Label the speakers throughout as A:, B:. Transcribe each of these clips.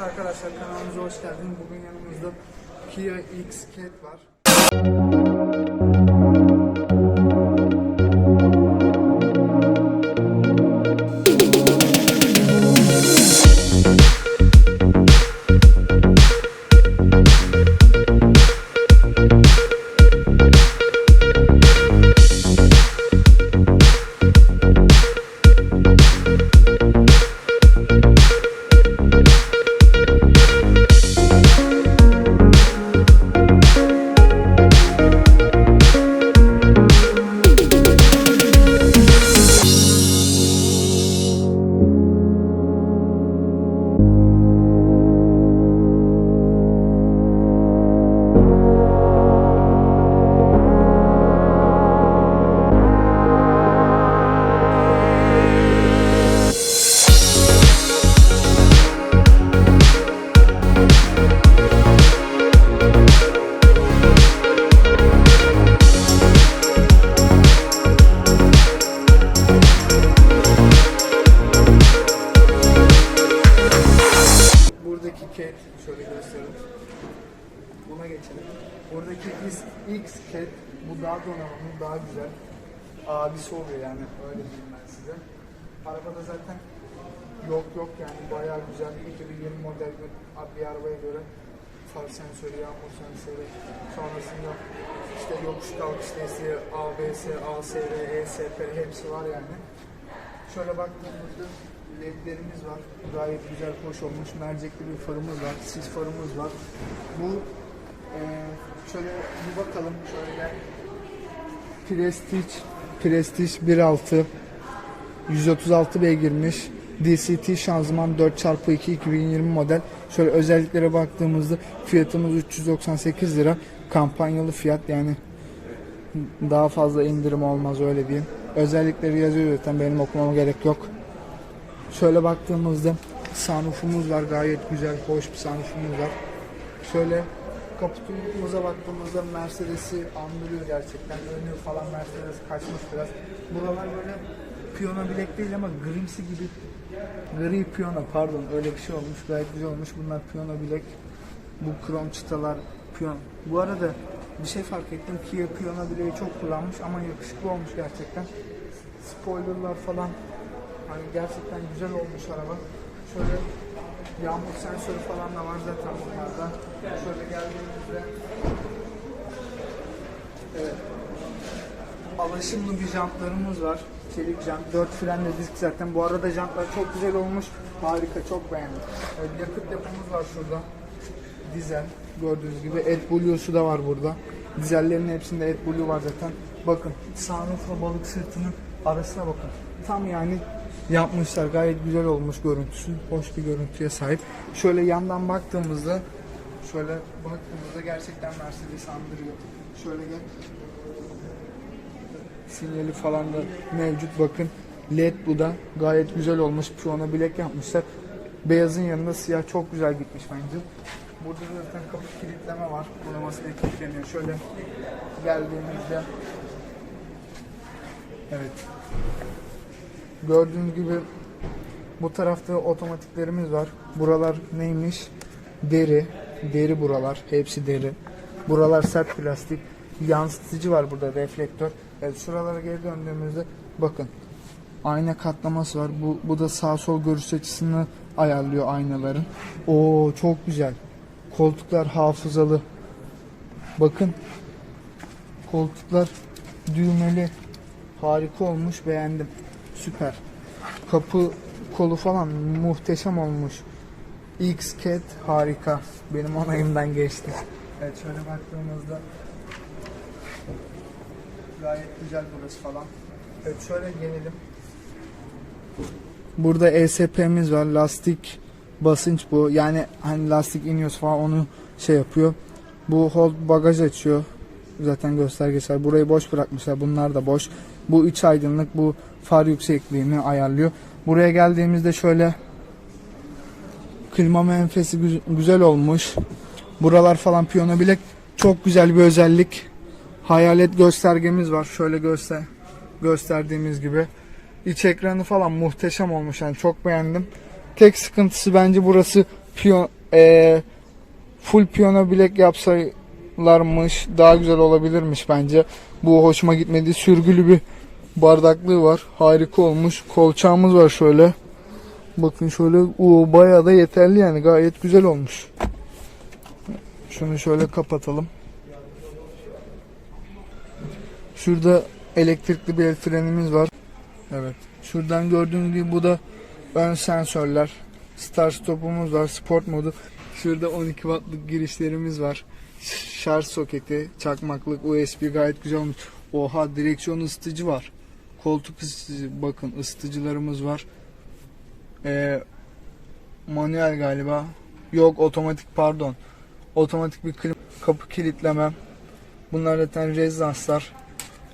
A: Arkadaşlar kanalımıza hoş geldiniz. Bugün yanımızda Kia X-Cat var. Cat şöyle göstereyim. Buna geçelim. Buradaki X- X-Cat bu daha donanımlı, daha güzel. Abisi oluyor yani öyle diyeyim ben size. Arabada zaten yok yok yani bayağı güzel 2020 model bir, bir arabaya göre far sensörü, yağmur sensörü, sonrasında işte yokuş kalkış desteği, ABS, ASR, ESP hepsi var yani. Şöyle baktığımızda ledlerimiz var. Gayet güzel, hoş olmuş. Mercekli bir farımız var. Sis farımız var. Bu eee, şöyle bir bakalım. Şöyle. Prestige, Prestige 1.6 136 beygirmiş. DCT şanzıman 4x2 2020 model. Şöyle özelliklere baktığımızda fiyatımız 398 lira. Kampanyalı fiyat yani daha fazla indirim olmaz öyle diyeyim. Özellikleri yazıyor zaten benim okumama gerek yok. Şöyle baktığımızda sunroofumuz var gayet güzel hoş bir sunroofumuz var. Şöyle kaputumuza baktığımızda Mercedes'i andırıyor gerçekten. Önü falan Mercedes kaçmış biraz. Buralar böyle piyano bilek değil ama grimsi gibi gri piyano pardon öyle bir şey olmuş gayet güzel olmuş. Bunlar piyano bilek. Bu krom çıtalar piyano. Bu arada bir şey fark ettim. Kia piyano bileği çok kullanmış ama yakışıklı olmuş gerçekten. Spoilerlar falan hani gerçekten güzel olmuş araba. Şöyle yağmur sensörü falan da var zaten bunlarda. Şöyle geldiğimizde evet. Alaşımlı bir jantlarımız var. Çelik jant, 4 frenle disk zaten. Bu arada jantlar çok güzel olmuş. Harika, çok beğendim. Evet, yakıt depomuz var şurada. Dizel. Gördüğünüz gibi AdBlue'su da var burada. Dizellerin hepsinde AdBlue var zaten. Bakın sunroofla balık sırtının arasına bakın. Tam yani yapmışlar. Gayet güzel olmuş görüntüsü. Hoş bir görüntüye sahip. Şöyle yandan baktığımızda şöyle baktığımızda gerçekten Mercedes andırıyor. Şöyle gel sinyali falan da mevcut bakın. LED bu da gayet güzel olmuş. Piyano bilek yapmışlar. Beyazın yanında siyah çok güzel gitmiş bence. Burada da zaten kapı kilitleme var. Bunaması da kilitleniyor. Şöyle geldiğimizde Evet. Gördüğünüz gibi bu tarafta otomatiklerimiz var. Buralar neymiş? Deri. Deri buralar. Hepsi deri. Buralar sert plastik. Yansıtıcı var burada reflektör. Evet şuralara geri döndüğümüzde bakın. Ayna katlaması var. Bu, bu da sağ sol görüş açısını ayarlıyor aynaların. Oo çok güzel. Koltuklar hafızalı. Bakın. Koltuklar düğmeli. Harika olmuş. Beğendim. Süper. Kapı kolu falan muhteşem olmuş. X-Cat harika. Benim onayımdan geçti. Evet şöyle baktığımızda gayet güzel burası falan. Evet şöyle gelelim. Burada ESP'miz var. Lastik basınç bu. Yani hani lastik iniyorsa falan onu şey yapıyor. Bu hold bagaj açıyor. Zaten göstergesi var. Burayı boş bırakmışlar. Bunlar da boş. Bu iç aydınlık bu far yüksekliğini ayarlıyor. Buraya geldiğimizde şöyle klima menfesi güz- güzel olmuş. Buralar falan piyano bilek çok güzel bir özellik. Hayalet göstergemiz var. Şöyle göster gösterdiğimiz gibi. İç ekranı falan muhteşem olmuş yani çok beğendim. Tek sıkıntısı bence burası piyon, e, full piyano bilek yapsalarmış daha güzel olabilirmiş bence. Bu hoşuma gitmedi. Sürgülü bir bardaklığı var. Harika olmuş. Kolçağımız var şöyle. Bakın şöyle o bayağı da yeterli yani gayet güzel olmuş. Şunu şöyle kapatalım. Şurada elektrikli bir el frenimiz var. Evet. Şuradan gördüğünüz gibi bu da ön sensörler. Start stopumuz var. Sport modu. Şurada 12 wattlık girişlerimiz var. Şarj soketi, çakmaklık, USB gayet güzel olmuş. Oha direksiyon ısıtıcı var. Koltuk ısıtıcı bakın ısıtıcılarımız var. Ee, manuel galiba. Yok otomatik pardon. Otomatik bir klim- kapı kilitleme. Bunlar zaten rezidanslar.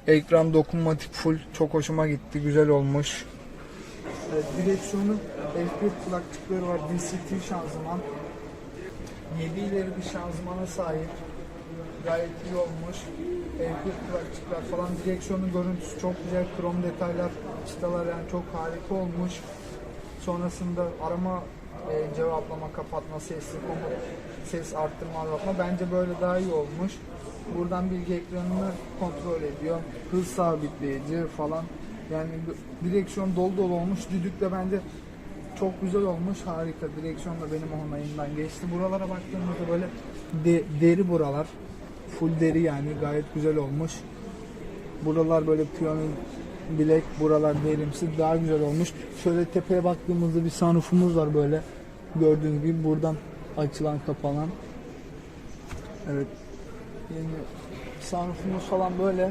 A: Ekran dokunmatik full. Çok hoşuma gitti. Güzel olmuş. Evet, direksiyonun F1 kulakçıkları var. DCT şanzıman. 7 ileri bir şanzımana sahip. Gayet iyi olmuş. F1 kulakçıklar falan. Direksiyonun görüntüsü çok güzel. Krom detaylar, çıtalar yani çok harika olmuş. Sonrasında arama e, cevaplama, kapatma, sesli komut, ses arttırma, azaltma. Bence böyle daha iyi olmuş. Buradan bilgi ekranını kontrol ediyor. Hız sabitleyici falan. Yani direksiyon dolu dolu olmuş. Düdük de bence çok güzel olmuş. Harika. Direksiyon da benim onayımdan geçti. Buralara baktığımızda böyle de- deri buralar. Full deri yani. Gayet güzel olmuş. Buralar böyle piyano bilek, buralar derimsi daha güzel olmuş. Şöyle tepeye baktığımızda bir sunroofumuz var böyle. Gördüğünüz gibi buradan açılan kapanan. Evet. Yani sunroofumuz falan böyle.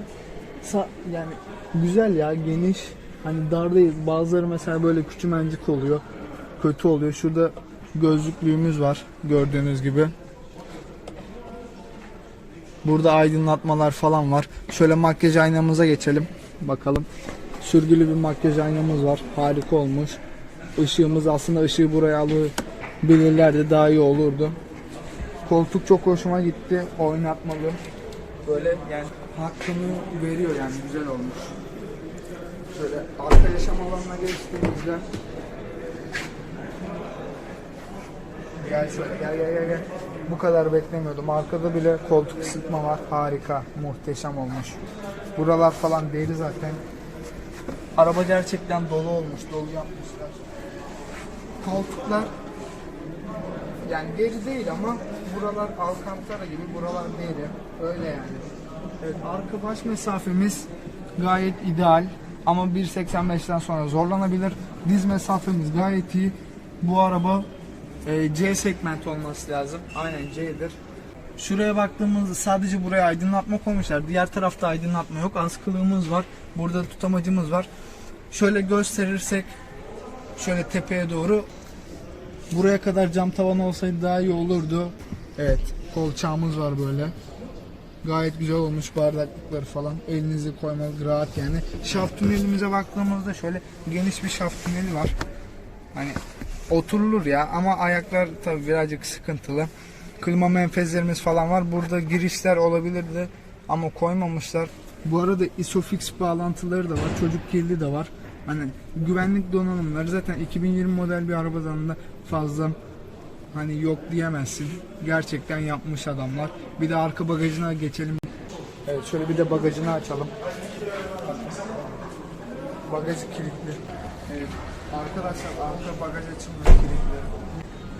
A: Sa- yani güzel ya geniş. Hani dar değil. Bazıları mesela böyle küçümencik oluyor. Kötü oluyor. Şurada gözlüklüğümüz var gördüğünüz gibi. Burada aydınlatmalar falan var. Şöyle makyaj aynamıza geçelim. Bakalım. Sürgülü bir makyaj aynamız var. Harika olmuş. Işığımız aslında ışığı buraya alabilirlerdi daha iyi olurdu. Koltuk çok hoşuma gitti. Oynatmalı. Böyle yani hakkını veriyor yani güzel olmuş. Şöyle arka yaşam alanına geçtiğimizde Gel şöyle gel gel gel. Bu kadar beklemiyordum. Arkada bile koltuk ısıtma var. Harika. Muhteşem olmuş. Buralar falan deri zaten. Araba gerçekten dolu olmuş. Dolu yapmışlar. Koltuklar yani deri değil ama buralar alkantara gibi buralar deri. Öyle yani. Evet arka baş mesafemiz gayet ideal ama 1.85'ten sonra zorlanabilir. Diz mesafemiz gayet iyi. Bu araba e, C segment olması lazım. Aynen C'dir. Şuraya baktığımızda sadece buraya aydınlatma koymuşlar. Diğer tarafta aydınlatma yok. Askılığımız var. Burada tutamacımız var. Şöyle gösterirsek şöyle tepeye doğru buraya kadar cam tavan olsaydı daha iyi olurdu. Evet, kolçağımız var böyle. Gayet güzel olmuş bardaklıkları falan. Elinizi koymak rahat yani. Şaft tünelimize baktığımızda şöyle geniş bir şaft tüneli var. Hani oturulur ya ama ayaklar tabii birazcık sıkıntılı. Klima menfezlerimiz falan var. Burada girişler olabilirdi ama koymamışlar. Bu arada Isofix bağlantıları da var. Çocuk kilidi de var. Hani güvenlik donanımları zaten 2020 model bir arabadan da fazla hani yok diyemezsin. Gerçekten yapmış adamlar. Bir de arka bagajına geçelim. Evet şöyle bir de bagajını açalım. Bagajı kilitli. Evet. Arkadaşlar arka bagaj açılmıyor kilitli.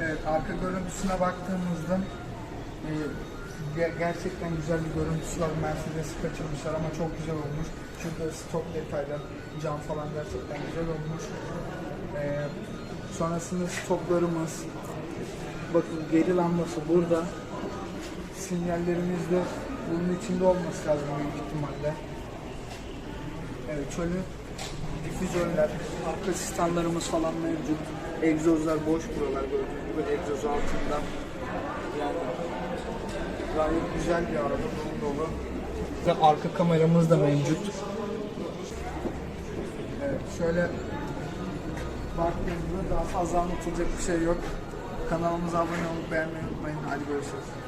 A: Evet arka görüntüsüne baktığımızda e, ge- gerçekten güzel bir görüntüsü var. Mercedes'i kaçırmışlar ama çok güzel olmuş. Şurada stok detaylar, cam falan gerçekten güzel olmuş. E, sonrasında stoplarımız, bakın geri lambası burada. Sinyallerimiz de bunun içinde olması lazım büyük ihtimalle. Evet şöyle difüzörler, arka asistanlarımız falan mevcut. Egzozlar boş buralar gördüğünüz gibi egzoz altında. Yani gayet güzel bir araba dolu dolu. Ve arka kameramız da mevcut. Evet şöyle baktığımızda daha fazla anlatılacak bir şey yok. Kanalımıza abone olup beğenmeyi unutmayın. Hadi görüşürüz.